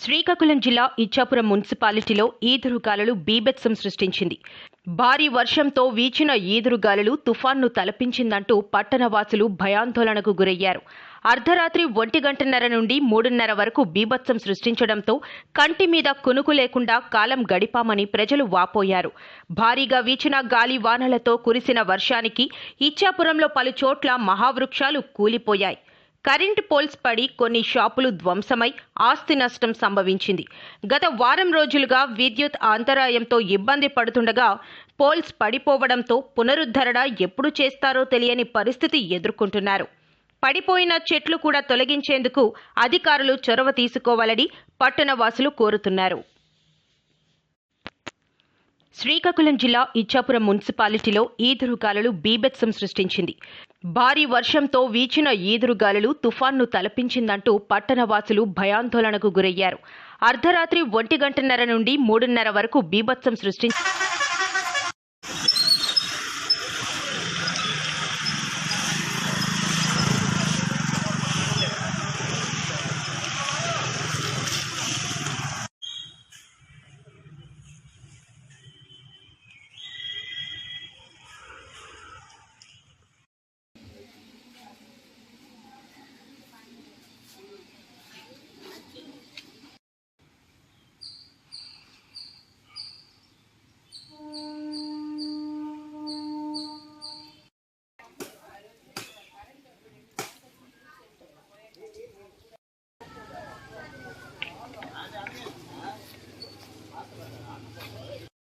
శ్రీకాకుళం జిల్లా ఇచ్చాపురం మున్సిపాలిటీలో ఈదురుగాలులు బీభత్సం సృష్టించింది. భారీ వర్షంతో వీచిన ఈదురుగాలులు తుఫాన్ను తలపించిందంటూ పట్టణవాసులు భయాందోళనకు గురయ్యారు. అర్ధరాత్రి ఒంటి గంటన్నర నుండి మూడున్నర వరకు బీభత్సం సృష్టించడంతో కంటి మీద కునుకు లేకుండా కాలం గడిపామని ప్రజలు వాపోయారు. భారీగా వీచిన గాలి వానలతో కురిసిన వర్షానికి ఇచ్చాపురంలో పలు చోట్ల మహావృక్షాలు కూలిపోయాయి. కరెంటు పోల్స్ పడి కొన్ని షాపులు ధ్వంసమై ఆస్తి నష్టం సంభవించింది. గత వారం రోజులుగా విద్యుత్ అంతరాయంతో ఇబ్బంది పడుతుండగా పోల్స్ పడిపోవడంతో పునరుద్ధరణ ఎప్పుడు చేస్తారో తెలియని పరిస్థితి ఎదుర్కొంటున్నారు. పడిపోయిన చెట్లు కూడా తొలగించేందుకు అధికారులు చొరవ తీసుకోవాలని పట్టణవాసులు కోరుతున్నారు. శ్రీకాకుళం జిల్లా ఇచ్చాపురం మున్సిపాలిటీలో ఈదురుగాలులు బీభత్సం సృష్టించింది. భారీ వర్షంతో వీచిన ఈదురుగాలులు తుఫాన్ను తలపించిందంటూ పట్టణవాసులు భయాందోళనకు గురయ్యారు. అర్ధరాత్రి ఒంటి గంటన్నర నుండి మూడున్నర వరకు బీభత్సం సృష్టించి